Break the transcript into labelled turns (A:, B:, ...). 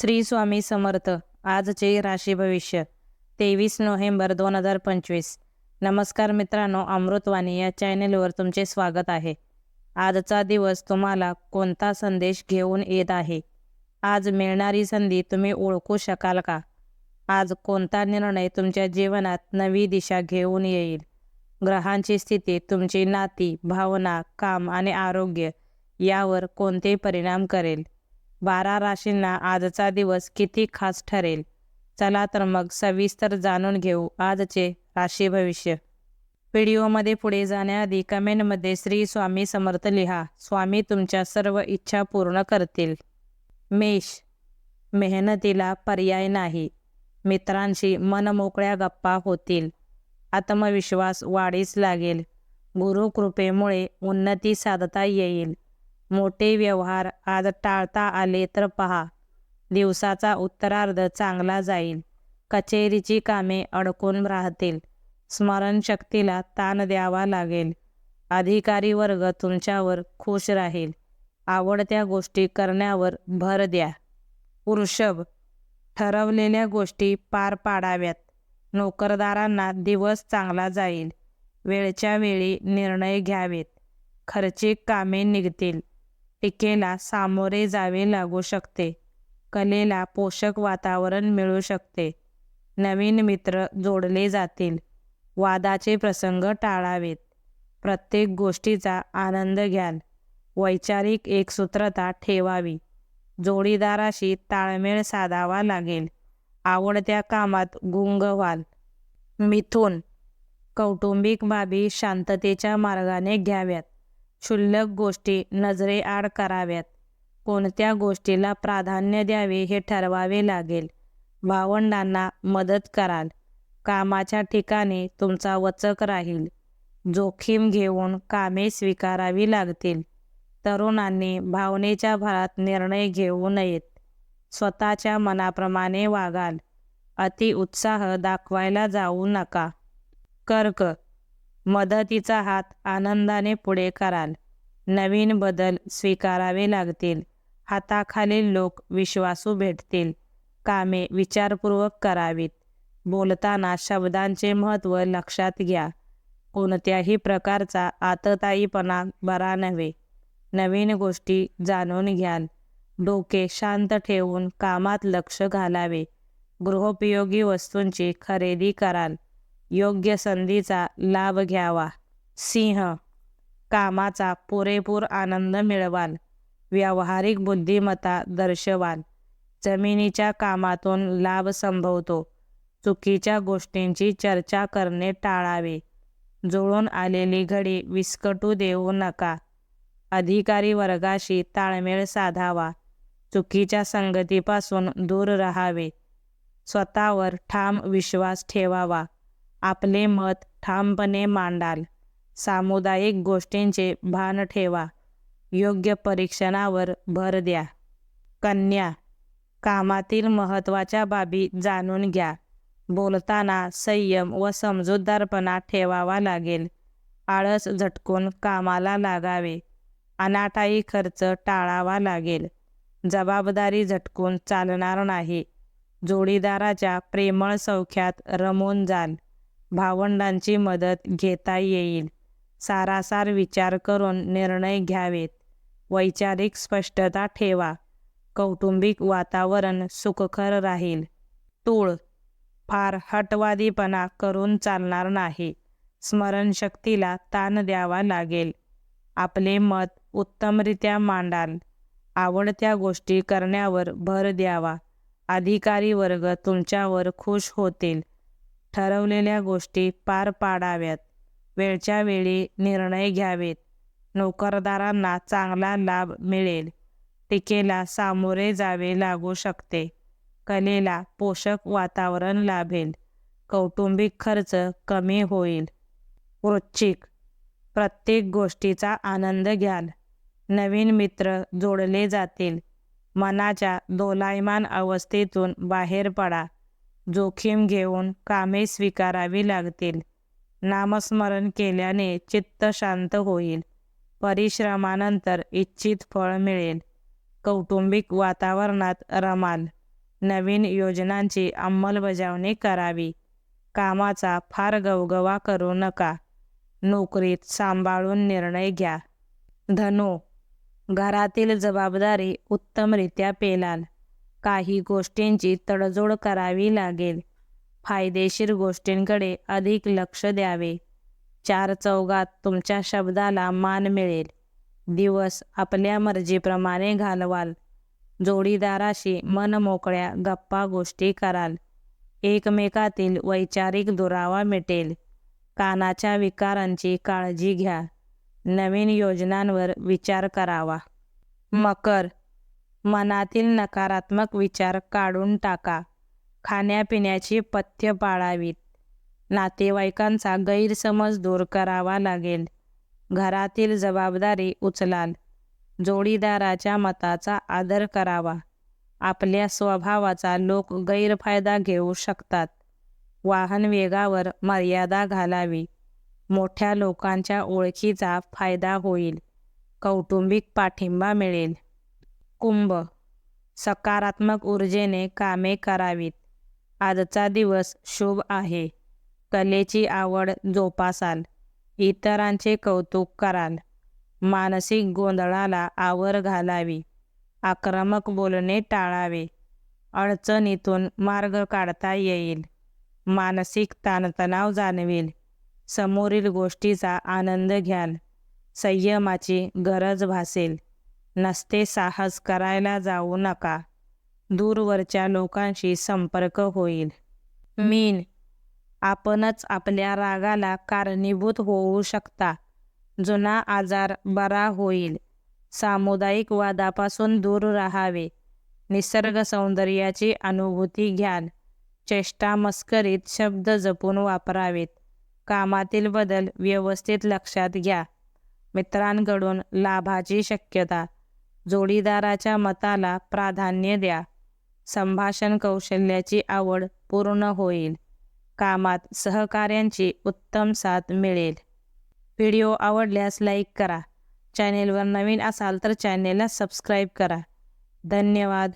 A: श्री स्वामी समर्थ. आजचे राशी भविष्य तेवीस नोव्हेंबर दोन हजार पंचवीस. नमस्कार मित्रांनो अमृतवाणी या चॅनेलवर तुमचे स्वागत आहे. आजचा दिवस तुम्हाला कोणता संदेश घेऊन येत आहे? आज मिळणारी संधी तुम्ही ओळखू शकाल का? आज कोणता निर्णय तुमच्या जीवनात नवी दिशा घेऊन येईल? ग्रहांची स्थिती तुमची नाती भावना काम आणि आरोग्य यावर कोणते परिणाम करेल? बारा राशींना आजचा दिवस किती खास ठरेल? चला तर मग सविस्तर जाणून घेऊ आजचे राशी भविष्य. व्हिडिओमध्ये पुढे जाण्याआधी कमेंटमध्ये श्री स्वामी समर्थ लिहा. स्वामी तुमच्या सर्व इच्छा पूर्ण करतील. मेष. मेहनतीला पर्याय नाही. मित्रांशी मनमोकळ्या गप्पा होतील. आत्मविश्वास वाढीस लागेल. गुरुकृपेमुळे उन्नती साधता येईल. मोठे व्यवहार आज टाळता आले तर पहा. दिवसाचा उत्तरार्ध चांगला जाईल. कचेरीची कामे अडकून राहतील. स्मरणशक्तीला ताण द्यावा लागेल. अधिकारी वर्ग तुमच्यावर खुश राहील. आवडत्या गोष्टी करण्यावर भर द्या. वृषभ ठरवलेल्या गोष्टी पार पाडाव्यात. नोकरदारांना दिवस चांगला जाईल. वेळच्या वेळी निर्णय घ्यावेत. खर्चिक कामे निघतील. टीकेला सामोरे जावे लागू शकते. कलेला पोषक वातावरण मिळू शकते. नवीन मित्र जोडले जातील. वादाचे प्रसंग टाळावेत. प्रत्येक गोष्टीचा आनंद घ्याल. वैचारिक एकसूत्रता ठेवावी. जोडीदाराशी ताळमेळ साधावा लागेल. आवडत्या कामात गुंग व्हाल. मिथून कौटुंबिक बाबी शांततेच्या मार्गाने घ्याव्यात. क्षुल्लक गोष्टी नजरेआड कराव्यात. कोणत्या गोष्टीला प्राधान्य द्यावे हे ठरवावे लागेल. भावंडांना मदत कराल. कामाच्या ठिकाणी तुमचा वचक राहील. जोखीम घेऊन कामे स्वीकारावी लागतील. तरुणांनी भावनेच्या भरात निर्णय घेऊ नयेत. स्वतःच्या मनाप्रमाणे वागाल. अति उत्साह दाखवायला जाऊ नका. कर्क मदतीचा हात आनंदाने पुढे कराल. नवीन बदल स्वीकारावे लागतील. हाताखालील लोक विश्वासू भेटतील. कामे विचारपूर्वक करावीत. बोलताना शब्दांचे महत्त्व लक्षात घ्या. कोणत्याही प्रकारचा आतताईपणा बरा नव्हे. नवीन गोष्टी जाणून घ्याल. डोके शांत ठेवून कामात लक्ष घालावे. गृहोपयोगी वस्तूंची खरेदी कराल. योग्य संधीचा लाभ घ्यावा. सिंह कामाचा पुरेपूर आनंद मिळवाल. व्यावहारिक बुद्धिमत्ता दर्शवाल. जमिनीच्या कामातून लाभ संभवतो. चुकीच्या गोष्टींची चर्चा करणे टाळावे. जुळून आलेली घडी विस्कटू देऊ नका. अधिकारी वर्गाशी ताळमेळ साधावा. चुकीच्या संगतीपासून दूर राहावे. स्वतःवर ठाम विश्वास ठेवावा. आपले मत ठामपणे मांडाल. सामुदायिक गोष्टींचे भान ठेवा. योग्य परीक्षणावर भर द्या. कन्या कामातील महत्त्वाच्या बाबी जाणून घ्या. बोलताना संयम व समजूतदारपणा ठेवावा लागेल. आळस झटकून कामाला लागावे. अनाठाई खर्च टाळावा लागेल. जबाबदारी झटकून चालणार नाही. जोडीदाराच्या प्रेमळ सौख्यात रमून जाल. भावंडांची मदत घेता येईल. सारासार विचार करून निर्णय घ्यावेत. वैचारिक स्पष्टता ठेवा. कौटुंबिक वातावरण सुखकर राहील. तूळ. फार हटवादीपणा करून चालणार नाही. स्मरणशक्तीला ताण द्यावा लागेल. आपले मत उत्तमरित्या मांडाल. आवडत्या गोष्टी करण्यावर भर द्यावा. अधिकारी वर्ग तुमच्यावर खुश होतील. ठरवलेल्या गोष्टी पार पाडाव्यात. वेळच्या वेळी निर्णय घ्यावेत. नोकरदारांना चांगला लाभ मिळेल. टीकेला सामोरे जावे लागू शकते. कलेला पोषक वातावरण लाभेल. कौटुंबिक खर्च कमी होईल. वृश्चिक प्रत्येक गोष्टीचा आनंद घ्याल. नवीन मित्र जोडले जातील. मनाच्या दोलायमान अवस्थेतून बाहेर पडा. जोखीम घेऊन कामे स्वीकारावी लागतील. नामस्मरण केल्याने चित्त शांत होईल. परिश्रमानंतर इच्छित फळ मिळेल. कौटुंबिक वातावरणात रमाल. नवीन योजनांची अंमलबजावणी करावी. कामाचा फार गवगवा करू नका. नोकरीत सांभाळून निर्णय घ्या. धनो. घरातील जबाबदारी उत्तमरित्या पेलाल. काही गोष्टींची तडजोड करावी लागेल. फायदेशीर गोष्टींकडे अधिक लक्ष द्यावे. चार चौघात तुमच्या शब्दाला मान मिळेल. दिवस आपल्या मर्जीप्रमाणे घालवाल. जोडीदाराशी मनमोकळ्या गप्पा गोष्टी कराल. एकमेकातील वैचारिक दुरावा मिटेल. कानाच्या विकारांची काळजी घ्या. नवीन योजनांवर विचार करावा. मकर मनातील नकारात्मक विचार काढून टाका. खाण्यापिण्याची पथ्य पाळावीत. नातेवाईकांचा गैरसमज दूर करावा लागेल. घरातील जबाबदारी उचलाल. जोडीदाराच्या मताचा आदर करावा. आपल्या स्वभावाचा लोक गैरफायदा घेऊ शकतात. वाहन वेगावर मर्यादा घालावी. मोठ्या लोकांच्या ओळखीचा फायदा होईल. कौटुंबिक पाठिंबा मिळेल. कुंभ. सकारात्मक ऊर्जेने कामे करावीत. आजचा दिवस शुभ आहे. कलेची आवड जोपासाल. इतरांचे कौतुक कराल. मानसिक गोंधळाला आवर घालावी. आक्रमक बोलणे टाळावे. अडचणीतून मार्ग काढता येईल. मानसिक ताणतणाव जाणवेल. समोरील गोष्टीचा आनंद घ्याल. संयमाची गरज भासेल. नसते साहस करायला जाऊ नका. दूरवरच्या लोकांशी संपर्क होईल. मीन आपणच आपल्या रागाला कारणीभूत होऊ शकता. जुना आजार बरा होईल. सामुदायिक वादापासून दूर राहावे. निसर्ग सौंदर्याची अनुभूती घ्याल. चेष्टा मस्करीत शब्द जपून वापरावेत. कामातील बदल व्यवस्थित लक्षात घ्या. मित्रांकडून लाभाची शक्यता. जोडीदाराच्या मताला प्राधान्य द्या. संभाषण कौशल्याची आवड पूर्ण होईल. कामात सहकार्यांची उत्तम साथ मिळेल. व्हिडिओ आवडल्यास लाईक करा. चॅनेलवर नवीन असाल तर चॅनेलला सबस्क्राईब करा. धन्यवाद.